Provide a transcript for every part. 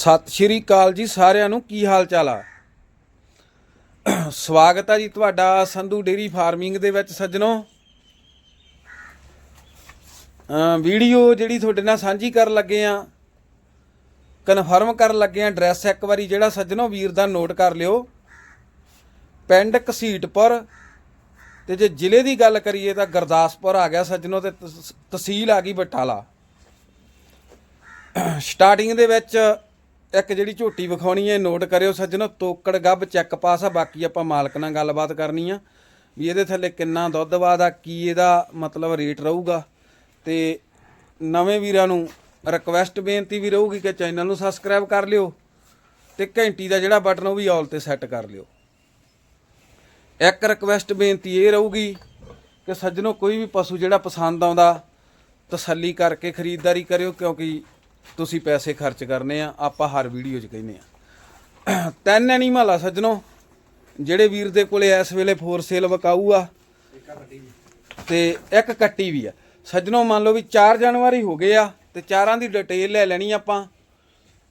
ਸਤਿ ਸ਼੍ਰੀ ਅਕਾਲ ਜੀ ਸਾਰਿਆਂ ਨੂੰ, ਕੀ ਹਾਲ ਚਾਲ ਆ? ਸਵਾਗਤ ਆ ਜੀ ਤੁਹਾਡਾ ਸੰਧੂ ਡੇਰੀ ਫਾਰਮਿੰਗ ਦੇ ਵਿੱਚ ਸੱਜਣੋ। ਵੀਡੀਓ ਜਿਹੜੀ ਤੁਹਾਡੇ ਨਾਲ ਸਾਂਝੀ ਕਰਨ ਲੱਗੇ ਆ ਕਨਫਰਮ ਕਰਨ ਲੱਗੇ ਆ ਐਡਰੈਸ ਇੱਕ ਵਾਰੀ ਜਿਹੜਾ ਸੱਜਣੋ ਵੀਰ ਦਾ ਨੋਟ ਕਰ ਲਿਓ। ਪਿੰਡ ਘਸੀਟਪੁਰ ਤੇ ਜੇ ਜ਼ਿਲ੍ਹੇ ਦੀ ਗੱਲ ਕਰੀਏ ਤਾਂ ਗੁਰਦਾਸਪੁਰ ਆ ਗਿਆ ਸੱਜਣੋ ਤੇ ਤਸ- ਤਹਿਸੀਲ ਆ ਗਈ ਬਟਾਲਾ। ਸਟਾਰਟਿੰਗ ਦੇ ਵਿੱਚ ਇੱਕ ਜਿਹੜੀ ਝੋਟੀ ਵਿਖਾਉਣੀ ਹੈ ਨੋਟ ਕਰਿਓ ਸੱਜਣੋ, ਤੋਕੜ ਗੱਬ ਚੈੱਕ ਪਾਸ ਆ, ਬਾਕੀ ਆਪਾਂ ਮਾਲਕ ਨਾਲ ਗੱਲਬਾਤ ਕਰਨੀ ਆ। ਵੀ ਇਹਦੇ ਥੱਲੇ ਕਿੰਨਾ ਦੁੱਧ ਵਾਦਾ, ਕੀ ਇਹਦਾ ਮਤਲਬ ਰੇਟ ਰਹੂਗਾ? ਤੇ ਨਵੇਂ ਵੀਰਾਂ ਨੂੰ ਰਿਕਵੈਸਟ ਬੇਨਤੀ ਵੀ ਰਹੂਗੀ ਕਿ ਚੈਨਲ ਨੂੰ ਸਬਸਕ੍ਰਾਈਬ ਕਰ ਲਿਓ ਤੇ ਘੰਟੀ ਦਾ ਜਿਹੜਾ ਬਟਨ ਉਹ ਵੀ ਆਲ ਤੇ ਸੈੱਟ ਕਰ ਲਿਓ। ਇੱਕ ਰਿਕਵੈਸਟ ਬੇਨਤੀ ਇਹ ਰਹੂਗੀ ਕਿ ਸੱਜਣੋ, ਕੋਈ ਵੀ ਪਸ਼ੂ ਜਿਹੜਾ ਪਸੰਦ ਆਉਂਦਾ, ਤਸੱਲੀ ਕਰਕੇ ਖਰੀਦਦਾਰੀ ਕਰਿਓ, ਕਿਉਂਕਿ ਤੁਸੀਂ ਪੈਸੇ ਖਰਚ ਕਰਨੇ ਆ, ਆਪਾਂ ਹਰ ਵੀਡੀਓ 'ਚ ਕਹਿੰਦੇ ਆ। ਤਿੰਨ ਐਨੀਮਲ ਆ ਸੱਜਣੋ, ਜਿਹੜੇ ਵੀਰ ਦੇ ਕੋਲੇ ਇਸ ਵੇਲੇ ਫੋਰ ਸੇਲ ਵਕਾਊ ਆ। ਤੇ ਇੱਕ ਕੱਟੀ ਵੀ ਆ। ਸੱਜਣੋ, ਮੰਨ ਲਓ ਵੀ 4 ਜਨਵਰੀ ਹੋ ਗਏ ਆ, ਤੇ ਚਾਰਾਂ ਦੀ ਡਿਟੇਲ ਲੈ ਲੈਣੀ ਆਪਾਂ।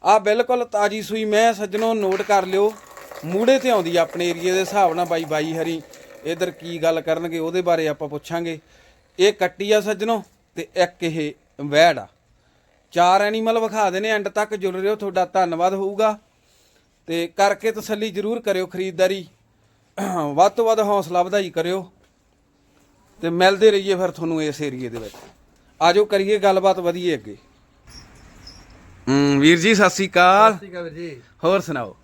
ਆ ਬਿਲਕੁਲ ਤਾਜੀ ਸੂਈ ਮੈਂ ਸੱਜਣੋ ਨੋਟ ਕਰ ਲਿਓ। ਮੂੜੇ ਤੇ ਆਉਂਦੀ ਆ ਆਪਣੇ ਏਰੀਏ ਦੇ ਹਿਸਾਬ ਨਾਲ ਬਾਈ ਬਾਈ ਹਰੀ। ਇਧਰ ਕੀ ਗੱਲ ਕਰਨਗੇ, ਉਹਦੇ ਬਾਰੇ ਆਪਾਂ ਪੁੱਛਾਂਗੇ। ਇਹ ਕੱਟੀ ਆ ਸੱਜਣੋ, ਤੇ ਇੱਕ ਇਹ ਵੈੜ ਆ। ਚਾਰ ਐਨੀਮਲ ਵਿਖਾ ਦੇਣੇ ਐਂਡ ਤੱਕ ਜੁੜ ਰਿਓ ਤੁਹਾਡਾ ਧੰਨਵਾਦ ਹੋਊਗਾ। ਤੇ ਕਰਕੇ ਤਸੱਲੀ ਜ਼ਰੂਰ ਕਰਿਓ ਖਰੀਦਦਾਰੀ। ਵੱਧ ਤੋਂ ਵੱਧ ਹੌਸਲਾ ਵਧਾਈ ਕਰਿਓ। ਤੇ ਮਿਲਦੇ ਰਹੀਏ ਫਿਰ ਤੁਹਾਨੂੰ ਇਸ ਏਰੀਏ ਦੇ ਵਿੱਚ। ਆਜੋ ਕਰੀਏ ਗੱਲਬਾਤ ਵਧੀਏ ਅੱਗੇ। ਹੂੰ ਵੀਰ ਜੀ ਸਤਿ ਸ੍ਰੀ ਅਕਾਲ। ਠੀਕ ਹੈ ਵੀਰ ਜੀ। ਹੋਰ ਸੁਣਾਓ?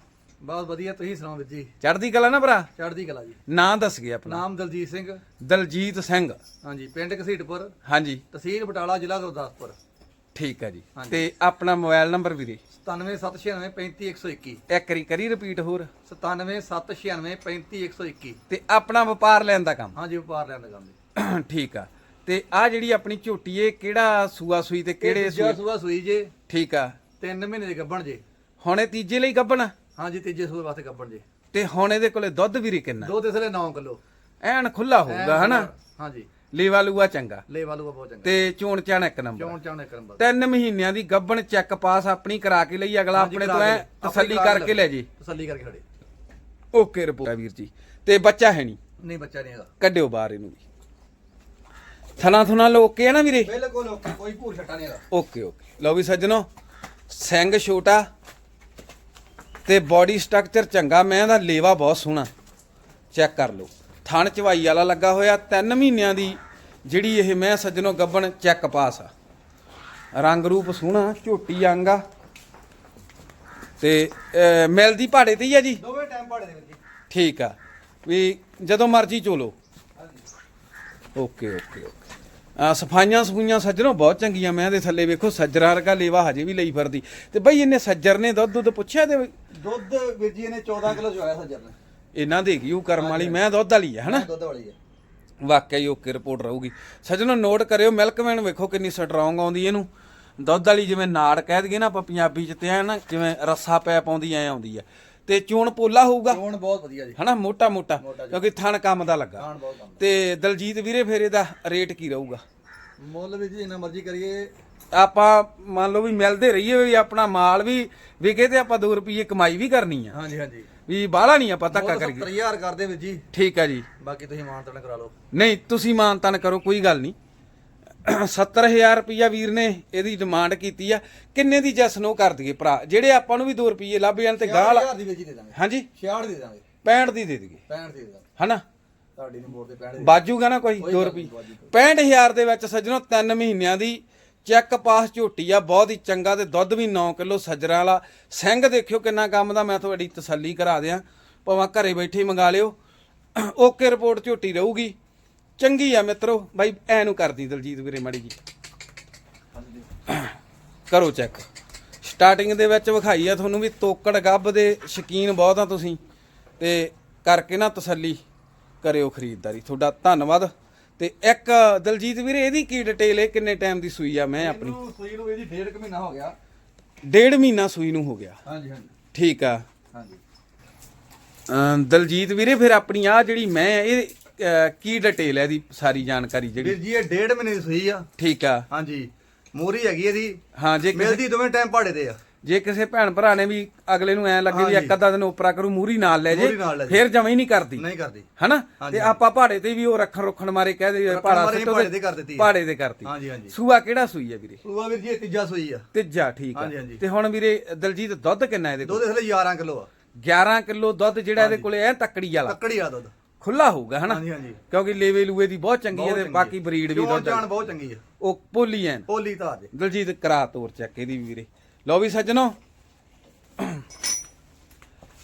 ਬਹੁਤ ਵਧੀਆ ਤੁਸੀਂ ਸੁਣਾਓ ਵੀਰ ਜੀ? ਚੜ੍ਹਦੀ ਕਲਾ ਨਾ ਭਰਾ? ਚੜ੍ਹਦੀ ਕਲਾ ਜੀ। ਨਾਂ ਦੱਸ ਗਿਆ ਆਪਣਾ। ਨਾਮ ਦਲਜੀਤ ਸਿੰਘ। ਦਲਜੀਤ ਸਿੰਘ। ਹਾਂਜੀ ਪਿੰਡ ਘਸੀਟਪੁਰ ਹਾਂਜੀ। ਤਹਿਸੀਲ ਬਟਾਲਾ ਜ਼ਿਲ੍ਹਾ ਗੁਰਦਾਸਪੁਰ। ਠੀਕ ਹੈ ਜੀ। ਤੇ ਆਪਣਾ ਮੋਬਾਈਲ ਨੰਬਰ ਵੀਰੇ? 9776935121 ਇੱਕ ਵਾਰੀ ਕਰੀ ਰਿਪੀਟ ਹੋਰ। 9776935121 ਤੇ ਆਪਣਾ ਵਪਾਰ ਲੈਣ ਦਾ ਕੰਮ? ਹਾਂਜੀ ਵਪਾਰ ਲੈਣ ਦਾ ਕੰਮ ਜੀ। ਠੀਕ ਆ। ਤੇ ਆ ਜਿਹੜੀ ਆਪਣੀ ਝੋਟੀ ਏ ਕਿਹੜਾ ਸੂਆ ਸੂਈ ਤੇ ਕਿਹੜੇ ਸੂਏ? ਸੂਆ ਸੂਈ ਜੇ। ਠੀਕ ਆ। 3 ਮਹੀਨੇ ਦੇ ਗੱਭਣ ਜੇ। ਹੁਣ ਇਹ ਤੀਜੇ ਲਈ ਗੱਬਣਾ? ਹਾਂਜੀ ਤੀਜੇ ਸੂਏ ਵਾਸਤੇ ਗੱਭਣ ਜੇ। ਤੇ ਹੁਣ ਇਹਦੇ ਕੋਲੇ ਦੁੱਧ ਵੀਰੇ ਕਿੰਨਾ? ਦੋ ਤਿਸਲੇ 9 ਕਿਲੋ। ਐਨ ਖੁੱਲਾ ਹੋਊਗਾ ਹਨਾ? ਹਾਂਜੀ। ਲੇਵਾ ਲੂਆ ਚੰਗਾ। ਲੈ ਵਾਲੂਗਾ ਬਹੁਤ ਚੰਗਾ। ਤੇ ਚੋਣ ਚਾਣ ਇੱਕ ਨੰਬਰ ਚੌਣ ਚਾਣ ਕਰਨ ਬਸ ਤਿੰਨ ਮਹੀਨਿਆਂ ਦੀ ਗੱਬਣ ਚੈੱਕ ਪਾਸ ਆਪਣੀ ਕਰਾ ਕੇ ਲਈ ਅਗਲਾ ਹਾਂਜੀ, ਆਪਣੇ ਕਰਾ ਤੋਂ ਐ ਕੇ। ਤਸੱਲੀ ਕਰਕੇ ਲੈ ਜੀ। ਤਸੱਲੀ ਕਰਕੇ ਖੜੇ। ਓਕੇ ਰਿਪੋਰਟ ਵੀਰ ਜੀ। ਤੇ ਬੱਚਾ ਹੈ ਨਹੀਂ। ਨਹੀਂ ਬੱਚਾ ਨਹੀਂ ਹੈਗਾ। ਕੱਢਿਓ ਬਾਹਰ ਇਹਨੂੰ ਵੀ। ਥਣਾ ਥੁਣਾ ਲੋਕੇ ਆ ਨਾ ਵੀਰੇ? ਬਿਲਕੁਲ ਓਕੇ ਕੋਈ ਭੂਰ ਛੱਟਾ ਨਹੀਂ ਹੈਗਾ। Okay okay. ਲਓ ਵੀ ਸੱਜਣੋ ਸਿੰਘ ਛੋਟਾ ਤੇ ਬਾਡੀ ਸਟਰਕਚਰ ਚੰਗਾ ਮੈਂ ਦਾ ਲੇਵਾ ਬਹੁਤ ਸੋਹਣਾ। ਚੈੱਕ ਕਰ ਲਓ। ਥਣ ਚਵਾਈ ਵਾਲਾ ਲੱਗਾ ਹੋਇਆ 3 ਮਹੀਨਿਆਂ ਦੀ ਜਿਹੜੀ ਇਹ ਮੈਂ ਸੱਜਣੋ ਗੱਬਣ ਚੈੱਕ ਪਾਸ ਆ। ਰੰਗ ਰੂਪ ਸੋਹਣਾ ਝੋਟੀ ਅੰਗ ਆ। ਤੇ ਮਿਲਦੀ ਪਹਾੜੇ ਤੇ ਹੀ ਆ ਜੀ? ਦੋਵੇਂ ਟਾਈਮ ਪਾੜੇ ਦੇ ਜੀ। ਠੀਕ ਆ। ਵੀ ਜਦੋਂ ਮਰਜ਼ੀ ਚੋਲੋ। Okay okay okay. ਆ ਸਫਾਈਆਂ ਸਫੂਈਆਂ ਸੱਜਣੋ ਬਹੁਤ ਚੰਗੀਆਂ ਮੈਂ ਦੇ ਥੱਲੇ ਵੇਖੋ ਸੱਜਰਾ ਵਰਗਾ ਲੇਵਾ ਹਜੇ ਵੀ ਲਈ ਫਿਰਦੀ। ਤੇ ਬਈ ਇਹਨੇ ਸੱਜਰ ਨੇ ਦੁੱਧ ਦੁੱਧ ਪੁੱਛਿਆ ਤੇ ਦੁੱਧ ਵੀਰ ਜੀ ਨੇ 14 ਕਿਲੋ ਚਵਾਇਆ ਸੱਜਰ ਨੇ। ਇਹਨਾਂ ਦੇ ਗਈ ਉਹ ਕਰਮ ਵਾਲੀ ਮੈਂ ਦੁੱਧ ਵਾਲੀ ਹੈ ਹਨਾ? ਦੁੱਧ ਵਾਲੀ ਹੈ ਵਾਕਿਆ ਓਕੇ ਰਿਪੋਰਟ ਰਹੂਗੀ। ਸੱਜਣੋ ਨੋਟ ਕਰਿਓ ਮਿਲਕਮੈਨ ਵੇਖੋ ਕਿੰਨੀ ਸਟਰੋਂਗ ਆਉਂਦੀ ਇਹਨੂੰ। ਦੁੱਧ ਵਾਲੀ ਜਿਵੇਂ ਨਾੜ ਕਹਿ ਦਈਏ ਨਾ ਆਪਾਂ ਪੰਜਾਬੀ ਚ ਤੇ ਐ ਨਾ ਜਿਵੇਂ ਰੱਸਾ ਪੈ ਪਾਉਂਦੀ ਐ ਆਉਂਦੀ ਆ। ਤੇ ਚੂਣ ਪੋਲਾ ਹੋਊਗਾ? ਚੋਣ ਬਹੁਤ ਵਧੀਆ ਜੀ। ਹਨਾ ਮੋਟਾ ਮੋਟਾ। ਕਿਉਂਕਿ ਥਣ ਕੰਮ ਦਾ ਲੱਗਾ। ਖਾਣ ਬਹੁਤ ਕੰਮ ਤੇ ਦਲਜੀਤ ਵੀਰੇ ਫਿਰ ਇਹਦਾ ਰੇਟ ਕੀ ਰਹੂਗਾ? ਮੁੱਲ ਵੀ ਜੀ ਜਿੰਨਾ ਮਰਜ਼ੀ ਕਰੀਏ। ਆਪਾਂ ਮੰਨ ਲਓ ਵੀ ਮਿਲਦੇ ਰਹੀਏ ਵੀ ਆਪਣਾ ਮਾਲ ਵੀ ਵਿਕੇ ਤੇ ਆਪਾਂ 2 ਰੁਪਏ ਕਮਾਈ ਵੀ ਕਰਨੀ ਆ। ਹਾਂਜੀ ਹਾਂਜੀ। ਵੀ ਬਾਹਲਾ ਨਹੀਂ ਆਪਾਂ ਧੱਕਾ ਕਰੀਏ। 70000 ਕਰਦੇ ਵੀਰ ਜੀ। ਠੀਕ ਆ ਜੀ। ਬਾਕੀ ਤੁਸੀਂ ਮਾਨਤਨ ਕਰਾ ਲਓ। ਨਹੀਂ ਤੁਸੀਂ ਮਾਨਤਨ ਕਰੋ ਕੋਈ ਗੱਲ ਨਹੀਂ। 70000 ਰੁਪਇਆ ਵੀਰ ਨੇ ਇਹਦੀ ਡਿਮਾਂਡ ਕੀਤੀ ਆ। ਕਿੰਨੇ ਦੀ ਜੈਸ ਨੋ ਕਰ ਦਈਏ ਭਰਾ? ਜਿਹੜੇ ਆਪਾਂ ਨੂੰ ਵੀ 2 ਰੁਪਏ ਲੱਭ ਜਾਣ ਤੇ ਗਾਹ 1000 ਦੀ ਵੀਰ ਜੀ ਦੇ ਦਾਂਗੇ। ਹਾਂਜੀ? 66 ਦੇ ਦਾਂਗੇ। 65 ਦੀ ਦੇ ਦਈਏ। 65 ਦੇ ਦਾਂਗੇ। ਹਨਾ? ਤੁਹਾਡੀ ਨੂੰ ਮੋੜ ਦੇ 65 ਦੇ ਬਾਜੂਗਾ ਨਾ ਕੋਈ 2 ਰੁਪਏ 65000 ਦੇ ਵਿੱਚ ਸੱਜਣੋ 3 ਮਹੀਨਿਆਂ ਦੀ ਚੈੱਕ ਪਾਸ ਝੋਟੀ ਆ, ਬਹੁਤ ਹੀ ਚੰਗਾ ਤੇ ਦੁੱਧ ਵੀ 9 ਕਿਲੋ ਸੱਜਰਾਂ ਵਾਲਾ। ਸਿੰਘ ਦੇਖਿਓ ਕਿੰਨਾ ਕੰਮ ਦਾ, ਮੈਂ ਤੁਹਾਡੀ ਤਸੱਲੀ ਕਰਾ ਦਿਆਂ। ਭਾਵੇਂ ਘਰੇ ਬੈਠੇ ਹੀ ਮੰਗਾ ਲਿਓ। ਓਕੇ ਰਿਪੋਰਟ ਝੋਟੀ ਰਹੂਗੀ। ਚੰਗੀ ਆ ਮਿੱਤਰੋ, ਬਾਈ ਐ ਨੂੰ ਕਰਦੀ ਦਲਜੀਤ ਵੀਰੇ ਮਾੜੀ ਜੀ। ਕਰੋ ਚੈੱਕ। ਸਟਾਰਟਿੰਗ ਦੇ ਵਿੱਚ ਵਿਖਾਈ ਆ ਤੁਹਾਨੂੰ ਵੀ ਤੋਕੜ ਗੱਬ ਦੇ ਸ਼ਕੀਨ ਬਹੁਤ ਆ ਤੁਸੀਂ। ਤੇ ਕਰਕੇ ਨਾ ਤਸੱਲੀ ਕਰਿਓ ਖਰੀਦਦਾਰੀ। ਤੁਹਾਡਾ ਧੰਨਵਾਦ। ਤੇ ਇੱਕ ਦਲਜੀਤ ਵੀਰੇ ਇਹਦੀ ਕੀ ਡਿਟੇਲ ਹੈ? ਕਿੰਨੇ ਟਾਈਮ ਦੀ ਸੂਈ ਆ? ਮੈਂ ਆਪਣੀ। ਇਹਨੂੰ ਸੂਈ ਨੂੰ ਵੀਰ ਜੀ ਡੇਢ ਕੁ ਮਹੀਨਾ ਹੋ ਗਿਆ। ਡੇਢ ਮਹੀਨਾ ਸੂਈ ਨੂੰ ਹੋ ਗਿਆ। ਹਾਂਜੀ ਹਾਂਜੀ। ਠੀਕ ਆ। ਹਾਂਜੀ। ਅਮ ਦਲਜੀਤ ਵੀਰੇ ਫਿਰ ਆਪਣੀ ਆ ਜਿਹੜੀ ਮੈਂ ਇਹ ਕੀ ਡਿਟੇਲ ਹੈ ਇਹਦੀ ਸਾਰੀ ਜਾਣਕਾਰੀ ਵੀਰ ਜਿਹੜੀ ਜੀ ਇਹ ਡੇਢ ਮਹੀਨੇ ਦੀ ਸੂਈ ਆ। ਠੀਕ ਆ। ਹਾਂਜੀ। ਮੋਰੀ ਹੈਗੀ ਇਹਦੀ। ਹਾਂ ਜੇ ਕਿਸੇ ਮਿਲਦੀ ਦੋਵੇਂ ਟਾਈਮ ਪਾੜੇ ਦੇ ਆ। ਜੇ ਕਿਸੇ ਭੈਣ ਭਰਾ ਨੇ ਵੀ ਅਗਲੇ ਨੂੰ ਐ ਲੱਗੇ ਵੀ ਇੱਕ ਅੱਧਾ ਦਿਨ ਉਪਰਾ ਕਰੂ ਮੂਰੀ ਨਾਲ ਲੈ ਜੇ। ਫਿਰ ਜਮਾ ਹੀ ਨਹੀਂ ਕਰਦੀ। ਨਹੀਂ ਕਰਦੀ। ਹਨਾ? ਤੇ ਆਪਾਂ ਪਹਾੜੇ ਤੇ ਵੀ ਉਹ ਰੱਖਣ ਰੁੱਖਣ ਮਾਰੇ ਕਹਿ ਦੇ ਰੱਖਣ ਪਹਾੜਾ ਸਿੱਟੋ ਤੇ। ਪਹਾੜੇ ਤੇ ਕਰਤੀ। ਹਾਂਜੀ ਹਾਂਜੀ। ਸੂਆ ਕਿਹੜਾ ਸੂਈ ਹੈ ਵੀਰੇ? ਸੂਆ ਵੀਰ ਜੀ ਇਹ ਤੀਜਾ ਸੂਈ ਆ। ਤੀਜਾ ਠੀਕ ਆ। ਤੇ ਹੁਣ ਵੀਰੇ ਦਲਜੀਤ ਦੁੱਧ ਕਿੰਨਾ ਇਹਦੇ ਕੋਲ? ਦੁੱਧ ਥਲੇ 11 ਕਿਲੋ ਆ। 11 ਕਿਲੋ ਦੁੱਧ ਜਿਹੜਾ ਇਹਦੇ ਕੋਲੇ ਐ ਤੱਕੜੀ ਵਾਲਾ। ਤੱਕੜੀ ਆ ਦੁੱਧ। ਖੁੱਲਾ ਹੋਊਗਾ ਹਨਾ? ਹਾਂਜੀ ਹਾਂਜੀ। ਕਿਉਂਕਿ ਲੇਵੇ ਲੂਏ ਦੀ ਬਹੁਤ ਚੰਗੀ ਹੈ ਤੇ ਬਾਕੀ ਬਰੀਡ ਵੀ ਦੁੱਧ ਬਹੁਤ ਚੰਗੀ ਆ। ਉਹ ਪੋਲੀ ਐਨ। ਪੋਲੀ ਧਾਰ ਦੇ ਦਲਜੀਤ ਕਰਾ ਤੋਰ ਚੈੱਕ ਇਹਦੀ ਵੀਰੇ। ਲਓ ਵੀ ਸੱਜਣੋ।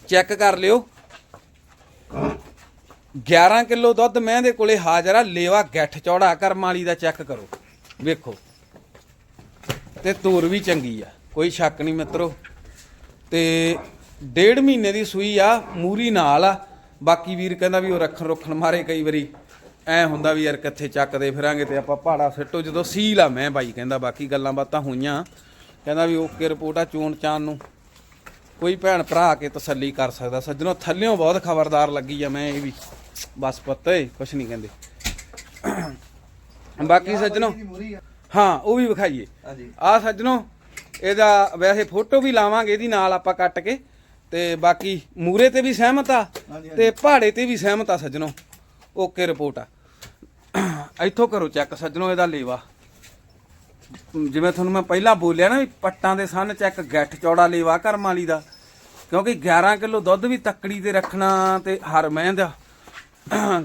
ਚੈੱਕ ਕਰ ਲਿਓ। 11 ਕਿਲੋ ਦੁੱਧ ਮੈਂ ਦੇ ਕੋਲੇ ਹਾਜ਼ਰ ਆ। ਲੇਵਾ ਗੱਠ ਚੌੜਾ ਕਰਮ ਵਾਲੀ ਦਾ ਚੈੱਕ ਕਰੋ। ਵੇਖੋ। ਤੇ ਤੂਰ ਵੀ ਚੰਗੀ ਆ। ਕੋਈ ਸ਼ੱਕ ਨਹੀਂ ਮਿੱਤਰੋ। ਤੇ ਡੇਢ ਮਹੀਨੇ ਦੀ ਸੂਈ ਆ, ਮੂਰੀ ਨਾਲ ਆ। ਬਾਕੀ ਵੀਰ ਕਹਿੰਦਾ ਵੀ ਉਹ ਰੱਖਣ ਰੁੱਖਣ ਮਾਰੇ ਕਈ ਵਾਰੀ। ਐ ਹੁੰਦਾ ਵੀ ਯਾਰ ਕਿੱਥੇ ਚੱਕਦੇ ਫਿਰਾਂਗੇ ਤੇ ਆਪਾਂ ਪਹਾੜਾ ਸਿੱਟੋ। ਜਦੋਂ ਸੀਲ ਆ ਮੈਂ ਬਾਈ ਕਹਿੰਦਾ, ਬਾਕੀ ਗੱਲਾਂ ਬਾਤਾਂ ਹੋਈਆਂ। ਕਹਿੰਦਾ ਵੀ ਓਕੇ ਰਿਪੋਰਟ ਆ ਚੋਣ ਚਾਨ ਨੂੰ। ਕੋਈ ਭੈਣ ਭਰਾ ਆ ਕੇ ਤਸੱਲੀ ਕਰ ਸਕਦਾ। ਸੱਜਣੋ ਥੱਲਿਓਂ ਬਹੁਤ ਖਬਰਦਾਰ ਲੱਗੀ ਆ ਮੈਂ ਇਹ ਵੀ। ਬਸ ਪਤਾ ਏ ਕੁਛ ਨਹੀਂ ਕਹਿੰਦੇ। ਬਾਕੀ ਸੱਜਣੋ ਹਾਂ ਉਹ ਵੀ ਵਿਖਾਈਏ। ਆ ਸੱਜਣੋ ਇਹਦਾ ਵੈਸੇ ਫੋਟੋ ਵੀ ਲਾਵਾਂਗੇ ਇਹਦੀ ਨਾਲ ਆਪਾਂ ਕੱਟ ਕੇ। ਤੇ ਬਾਕੀ ਮੂਰੇ ਤੇ ਵੀ ਸਹਿਮਤ ਆ ਤੇ ਪਹਾੜੇ ਤੇ ਵੀ ਸਹਿਮਤ ਆ ਸੱਜਣੋ। ਓਕੇ ਰਿਪੋਰਟ ਆ। ਇੱਥੋਂ ਕਰੋ ਚੈੱਕ ਸੱਜਣੋ ਇਹਦਾ ਲੇਵਾ। ਜਿਵੇਂ ਤੁਹਾਨੂੰ ਮੈਂ ਪਹਿਲਾਂ ਬੋਲਿਆ ਨਾ ਵੀ ਪੱਟਾਂ ਦੇ ਸਨ ਚੈੱਕ ਗੱਠ ਚੌੜਾ ਲੇਵਾ ਕਰਮ ਵਾਲੀ ਦਾ ਕਿਉਂਕਿ 11 ਕਿਲੋ ਦੁੱਧ ਵੀ ਤੱਕੜੀ ਤੇ ਰੱਖਣਾ ਤੇ ਹਰ ਮੈਂ ਦਾ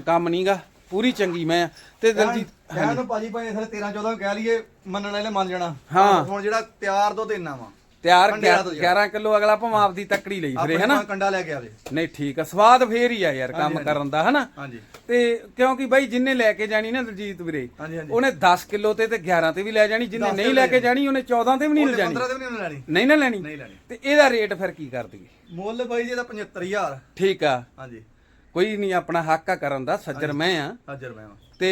ਕੰਮ ਨਹੀਂਗਾ ਪੂਰੀ ਚੰਗੀ ਮੈਂ ਤੇ ਦਲਜੀਤ ਕਹਿਣ ਨੂੰ ਭਾਜੀ ਭਾਈ ਇਥੇ 13 14 ਕਹਿ ਲਈਏ ਮੰਨਣ ਵਾਲੇ ਮੰਨ ਜਾਣਾ। ਹਾਂ। ਹੁਣ ਜਿਹੜਾ ਤਿਆਰ ਦੁੱਧ ਇੰਨਾ ਵਾ ਤਿਆਰ ਕੰਡੇ ਵਾਲਾ ਦੁੱਧ ਜਿਹੜਾ। 11 ਕਿਲੋ ਅਗਲਾ ਭਾਵੇਂ ਆਪਦੀ ਤੱਕੜੀ ਲਈ ਫਿਰੇ ਹਨਾ ਕੰਡਾ ਲੈ ਕੇ ਆਵੇ ਨਹੀਂ ਠੀਕ ਆ। ਸਵਾਦ ਫੇਰ ਹੀ ਆ ਯਾਰ ਕੰਮ। ਕਰਨ ਦਾ ਹਨਾ? ਹਾਂਜੀ। ਤੇ ਕਿਉਂਕਿ ਬਾਈ ਜਿੰਨੇ ਲੈ ਕੇ ਜਾਣੀ ਨਾ ਦਲਜੀਤ ਵੀਰੇ ਉਹਨੇ 10 ਕਿਲੋ ਤੇ ਤੇ 11 ਤੇ ਵੀ ਲੈ ਜਾਣੀ ਜਿੰਨੇ 10 ਨਹੀਂ ਤੇ ਲੈ ਕੇ ਜਾਣੀ। ਉਹਨੇ 14 ਤੇ ਵੀ ਨਹੀਂ ਲੈ 15 ਜਾਣੀ ਦੇ ਵੀ ਨਹੀਂ ਲੈਣੀ। ਨਹੀਂ ਨਾ ਲੈਣੀ? ਨਹੀਂ ਲੈਣੀ। ਤੇ ਇਹਦਾ ਰੇਟ ਫਿਰ ਕੀ ਕਰ ਦਈਏ? ਮੁੱਲ ਬਾਈ ਜੀ ਇਹਦਾ 75000 ਠੀਕ ਆ। ਹਾਂਜੀ। ਕੋਈ ਨਹੀਂ ਆਪਣਾ ਹੱਕ ਆ ਕਰਨ ਦਾ ਸੱਜਰ ਮੈਂ ਆ। ਹਾਜ਼ਰ ਮੈਂ ਤੇ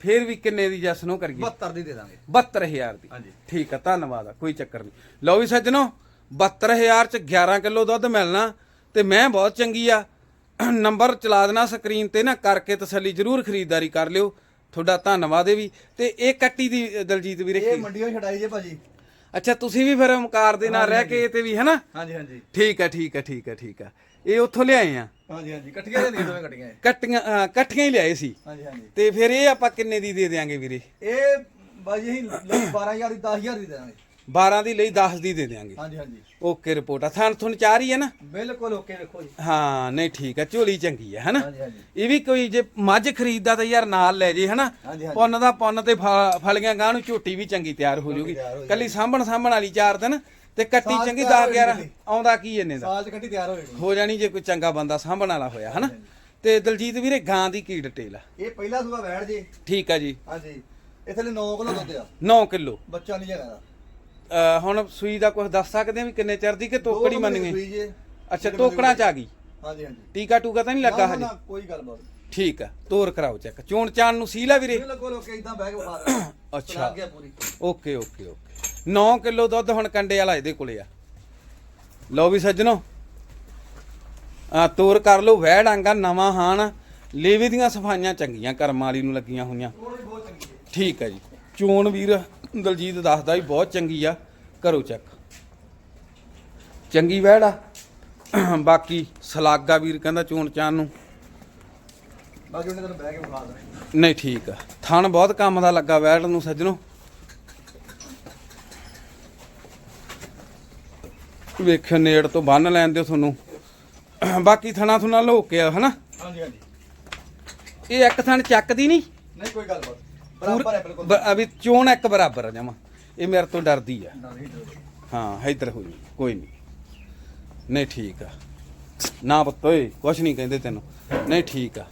ਫੇਰ ਵੀ ਕਿੰਨੇ ਦੀ ਜਸ ਨੂੰ ਕਰੀਏ? 72 ਦੀ ਦੇ ਦਾਂਗੇ। 72000 ਦੀ। ਹਾਂਜੀ। ਠੀਕ ਆ ਧੰਨਵਾਦ ਆ ਕੋਈ ਚੱਕਰ ਨਹੀਂ। ਲਓ ਵੀ ਸੱਜਣੋ 72000 ਚ 11 ਕਿਲੋ ਦੁੱਧ ਮਿਲਣਾ ਤੇ ਮੈਂ ਬਹੁਤ ਚੰਗੀ ਆ। ਨੰਬਰ ਚਲਾ ਦੇਣਾ ਸਕਰੀਨ ਤੇ ਨਾ ਕਰਕੇ ਤਸੱਲੀ ਜ਼ਰੂਰ ਖਰੀਦਦਾਰੀ ਕਰ ਲਿਓ। ਤੁਹਾਡਾ ਧੰਨਵਾਦ ਇਹ ਵੀ। ਤੇ ਇਹ ਕੱਟੀ ਦੀ ਅ, ਦਲਜੀਤ ਵੀਰੇ ਇਹ ਕੀ ਮੰਡੀਆਂ ਛਡਾਈ ਜੇ ਭਾਜੀ। ਅੱਛਾ ਤੁਸੀਂ ਵੀ ਫਿਰ ਮੁਕਾਰ ਦੇ ਨਾਲ ਰਹਿ ਕੇ ਤੇ ਵੀ ਹਨਾ ਹਾਂਜੀ ਹਾਂਜੀ। ਠੀਕ ਆ ਠੀਕ ਆ ਠੀਕ ਆ ਠੀਕ ਆ। ਇਹ ਉੱਥੋਂ ਲਿਆਏ ਆ। ਹਾਂਜੀ ਹਾਂਜੀ। ਕੱਟੀਆਂ ਦੋਵੇਂ ਕੱਟੀਆਂ। ਕੱਟੀਆਂ ਹੀ ਲਿਆਏ ਸੀ। ਹਾਂਜੀ ਹਾਂਜੀ। ਤੇ ਫਿਰ ਇਹ ਆਪਾਂ ਕਿੰਨੇ ਦੀ ਦੇ ਦੇਾਂਗੇ ਵੀਰੇ? ਇਹ ਬਾਜੀ ਅਸੀਂ ਲਈ 12000 ਦੀ 10000 ਦੀ ਦੇ ਦਾਂਗੇ 12 ਦੀ ਲਈ 10 ਦੀ ਦੇ ਦੇਾਂਗੇ ਹਾਂਜੀ ਹਾਂਜੀ। ਓਕੇ ਰਿਪੋਰਟ ਆ। ਥਾਂ ਤੁਹਾਨੂੰ ਚਾਹ ਰਹੀ ਹੈ ਨਾ? ਬਿਲਕੁਲ ਓਕੇ ਵੇਖੋ ਜੀ। ਹਾਂ ਨਹੀਂ ਠੀਕ ਹੈ ਝੋਲੀ ਚੰਗੀ ਹੈ ਹਨਾ? ਹਾਂਜੀ ਹਾਂਜੀ। ਇਹ ਵੀ ਕੋਈ ਜੇ ਮੱਝ ਖਰੀਦਦਾ ਤਾਂ ਯਾਰ ਨਾਲ ਲੈ ਜੇ ਹਨਾ? ਹਾਂਜੀ ਹਾਂਜੀ। ਪੁੰਨ ਦਾ ਪੁੰਨ ਤੇ ਫ- ਫਲੀਆਂ ਗਾਂ ਨੂੰ ਝੋਟੀ ਵੀ ਚੰਗੀ ਤਿਆਰ ਹੋ ਜੂਗੀ। ਤਿਆਰ ਹੋ ਕੱਲੀ ਸਾਂਭਣ ਸਾਂਭਣ ਵਾਲੀ ਚਾਰ ਦਿਨ ਤੇ ਕੱਟੀ ਸਾਲ ਚੰਗੀ ਤਿਆਰ 10 ਹੋ 11 ਜਾਣੀ। ਆਉਂਦਾ ਕੀ ਇਹਨੇ ਦਾ? ਸਾਲ ਚ ਕੱਟੀ ਤਿਆਰ ਹੋ ਜਾਣੀ ਹੋ ਜਾਣੀ ਜੇ ਕੋਈ ਚੰਗਾ ਬੰਦਾ ਸਾਂਭਣ ਵਾਲਾ ਹੋਇਆ ਹਨਾ? ਤੇ ਦਲਜੀਤ ਵੀਰੇ ਗਾਂ ਦੀ ਕੀ ਡਿਟੇਲ ਆ? ਇਹ ਪਹਿਲਾ ਸੂਆ ਬੈਠ ਜੇ। ਠੀਕ ਆ ਜੀ। ਹਾਂਜੀ। ਇਹ ਥਲੇ 9 ਕਿਲੋ ਦੁੱਧ ਆ। 9 ਕਿਲੋ। ਬੱਚਾ ਨਹੀਂ ਹੈਗਾ। ਦਾ ਹੁਣ ਸੂਈ ਦਾ ਕੁਝ ਦੱਸ ਸਕਦੇ ਆ ਵੀ ਕਿੰਨੇ ਚਿਰ ਦੀ ਕਿ ਤੋਕੜੀ ਮੰਨੀਏ? ਅੱਛਾ ਤੋਕੜਾਂ ਚ ਆ ਗਈ। ਹਾਂਜੀ ਹਾਂਜੀ। ਟੀਕਾ ਟੂਕਾ ਤਾਂ ਨਹੀਂ ਲੱਗਾ ਨਾ, ਹਜੇ? ਨਾ, ਕੋਈ ਗੱਲ ਬਾਤ ਠੀਕ ਆ ਤੋਰ ਕਰਾਓ ਚੈੱਕ। ਚੋਣ ਚਾਣ ਨੂੰ ਸੀਲ ਆ ਵੀਰੇ? ਬਿਲਕੁਲ ਓਕੇ ਇਦਾਂ ਬਹਿ ਕੇ ਅੱਛਾ। ਲੱਗ ਗਿਆ ਪੂਰੀ। Okay okay okay. 9 ਕਿਲੋ ਦੁੱਧ ਹੁਣ ਕੰਡੇ ਵਾਲਾ ਇਹਦੇ ਕੋਲੇ ਆ। ਲਓ ਵੀ ਸੱਜਣੋ। ਆ ਤੋਰ ਕਰ ਲਓ ਵਹਿ ਡਾਂਗਾ ਨਵਾਂ ਹਾਨ ਲੇਵੇ ਦੀਆਂ ਸਫਾਈਆਂ ਚੰਗੀਆਂ ਕਰਮ ਵਾਲੀ ਨੂੰ ਲੱਗੀਆਂ ਹੋਈਆਂ। ਠੀਕ ਹੈ ਜੀ। ਚੋਣ ਵੀਰ ਦਲਜੀਤ ਦੱਸਦਾ ਵੀ ਬਹੁਤ ਚੰਗੀ ਆ। ਕਰੋ ਚੈੱਕ। ਚੰਗੀ ਵਹਿੜ। ਆ ਬਾਕੀ ਸਲਾਗਾ ਵੀਰ ਕਹਿੰਦਾ ਚੋਣ ਚਾਨ ਨੂੰ। ਬਾਕੀ ਉਹਨੇ ਤੈਨੂੰ ਬਹਿ ਕੇ ਵਿਖਾ ਦੇਣਾ। ਨਹੀਂ ਠੀਕ ਆ। ਥਣ ਬਹੁਤ ਕੰਮ ਦਾ ਲੱਗਾ ਵੈੜ ਨੂੰ ਸੱਜਣੋ। ਵੇਖਿਓ ਨੇੜ ਤੋਂ ਬੰਨ ਲੈਣ ਦਿਓ ਤੁਹਾਨੂੰ। ਬਾਕੀ ਥਣਾ ਥੁਣਾ ਲੋਕੇ ਆ ਹਨਾ? ਹਾਂਜੀ ਹਾਂਜੀ। ਇਹ ਇੱਕ ਥਣ ਚੱਕਦੀ ਨਹੀਂ? ਨਹੀਂ ਕੋਈ ਗੱਲ ਬਾਤ ਬਰਾਬਰ ਹੈ ਬਿਲਕੁਲ। ਬ- ਅਭੀ ਚੋਣ ਇੱਕ ਬਰਾਬਰ ਆ ਜਮਾ। ਇਹ ਮੇਰੇ ਤੋਂ ਡਰਦੀ ਆ। ਹਾਂ ਇੱਧਰ ਹੋਈ ਕੋਈ ਨਹੀਂ। ਨਹੀਂ ਠੀਕ ਆ। ਨਾ ਪੁੱਤ ਓਏ ਕੁਛ ਨਹੀਂ ਕਹਿੰਦੇ ਤੈਨੂੰ। ਨਹੀਂ ਠੀਕ ਆ।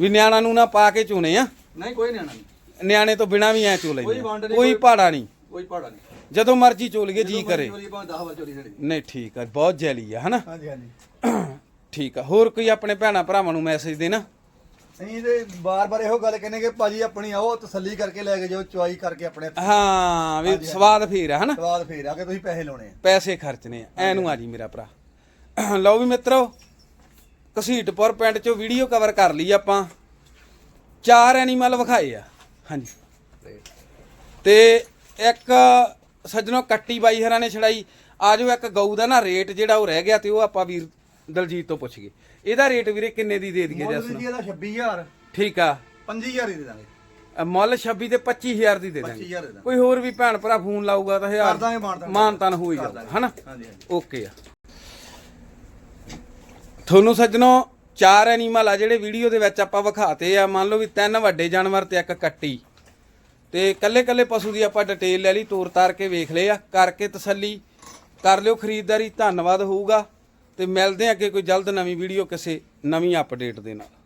ਵੀ ਨਿਆਣਾ ਨੂੰ ਨਾ ਪਾ ਕੇ ਚੁਣੇ ਆ। ਨਹੀਂ ਕੋਈ ਨਿਆਣਾ ਨਹੀਂ। ਨਿਆਣੇ ਤੋਂ ਬਿਨਾ ਵੀ ਐ ਚੋ ਕੋਈ ਲੈਂਦੇ ਕੋਈ- ਪਾੜਾ ਨਹੀਂ। ਕੋਈ ਪਹਾੜਾ ਨਹੀਂ। ਜਦੋਂ ਮਰਜ਼ੀ ਚੋ ਲਈਏ ਜੀ ਕਰੇ। ਚੋਰੀ ਭਾਵੇਂ 10 ਵਾਰ ਚੋਰੀ ਛੜੀ ਨਹੀਂ ਠੀਕ ਆ ਬਹੁਤ ਜੈਲੀ ਆ ਹਨਾ? ਹਾਂਜੀ ਹਾਂਜੀ। ਠੀਕ ਆ ਹੋਰ ਕੋਈ ਆਪਣੇ ਭੈਣਾ ਭਰਾਵਾਂ ਨੂੰ ਮੈਸੇਜ ਦੇਣਾ? ਅਸੀਂ ਤੇ ਬਾਰ-ਬਾਰ ਇਹੋ ਗੱਲ ਕਹਿੰਦੇ ਕਿ ਭਾਜੀ ਆਪਣੀ ਆਓ ਤਸੱਲੀ ਕਰਕੇ ਲੈ ਕੇ ਜਾਓ ਚੁਆਈ ਕਰਕੇ ਆਪਣੇ ਹਾਂ ਵੀ ਸਵਾਦ ਫੇਰ ਆ ਹਨਾ? ਸਵਾਦ ਫੇਰ ਆ ਕੇ ਤੁਸੀਂ ਪੈਸੇ ਲਾਉਣੇ ਆ। ਪੈਸੇ ਖਰਚਨੇ ਆ। ਐ ਨੂੰ ਆ ਜੀ ਮੇਰਾ ਭਰਾ। ਲਓ ਵੀ ਮਿੱਤਰੋ ਕਸੀਟਪੁਰ ਪਿੰਡ ਚੋਂ ਵੀਡੀਓ ਕਵਰ ਕਰ ਲਈ ਆਪਾਂ। ਚਾਰ ਐਨੀਮਲ ਵਿਖਾਏ ਆ। ਹਾਂਜੀ। ਤੇ ਇੱਕ ਸੱਜਣੋ ਕੱਟੀ ਬਾਈ ਹਰਾਂ ਨੇ ਛੜਾਈ। ਆਜੋ ਇੱਕ ਗਊ ਦਾ ਨਾ ਰੇਟ ਜਿਹੜਾ ਉਹ ਰਹਿ ਗਿਆ ਤੇ ਉਹ ਆਪਾਂ ਵੀਰ ਦਲਜੀਤ ਤੋਂ ਪੁੱਛ ਗਏ। ਇਹਦਾ ਰੇਟ ਵੀਰੇ ਕਿੰਨੇ ਦੀ ਦੇ ਦਈਏ ਮੁੱਲ ਜਸ ਵੀ ਜੀ ਇਹਦਾ 26000 ਠੀਕ ਆ। 25000 ਹੀ ਦੇ ਦਾਂਗੇ। ਅ, ਮੁੱਲ 26 ਤੇ 25000 ਦੀ ਦੇ ਦਾਂਗੇ। 25000 ਦੇ ਦਾਂਗੇ। ਕੋਈ ਹੋਰ ਵੀ ਭੈਣ ਭਰਾ ਫੋਨ ਲਾਊਗਾ ਤਾਂ ਕਰ ਹਜ਼ਾਰ ਦਾਂਗੇ ਮਾਨਤਾਨ ਮਾਨਤਾਨ ਹੋ ਹੀ ਕਰ ਜਾਊਗਾ ਦਾਂਗੇ। ਹਨਾ? ਹਾਂਜੀ ਹਾਂਜੀ। ਓਕੇ ਆ। ਤੁਹਾਨੂੰ ਸੱਜਣੋ ਚਾਰ ਐਨੀਮਲ ਆ ਜਿਹੜੇ ਵੀਡੀਓ ਦੇ ਵਿੱਚ ਆਪਾਂ ਵਿਖਾਤੇ ਆ। ਮੰਨ ਲਓ ਵੀ ਤਿੰਨ ਵੱਡੇ ਜਾਨਵਰ ਤੇ ਇੱਕ ਕੱਟੀ। ਤੇ ਕੱਲੇ ਕੱਲੇ ਪਸ਼ੂ ਦੀ ਆਪਾਂ ਡਿਟੇਲ ਲੈ ਲਈ, ਤੋਰ ਤਾਰ ਕੇ ਵੇਖ ਲਏ ਆ, ਕਰਕੇ ਤਸੱਲੀ ਕਰ ਲਿਓ ਖਰੀਦਦਾਰੀ, ਧੰਨਵਾਦ ਹੋਊਗਾ ਤੇ ਮਿਲਦੇ ਆ ਅੱਗੇ ਕੋਈ ਜਲਦ ਨਵੀਂ ਵੀਡੀਓ ਕਿਸੇ ਨਵੀਂ ਅਪਡੇਟ ਦੇ ਨਾਲ।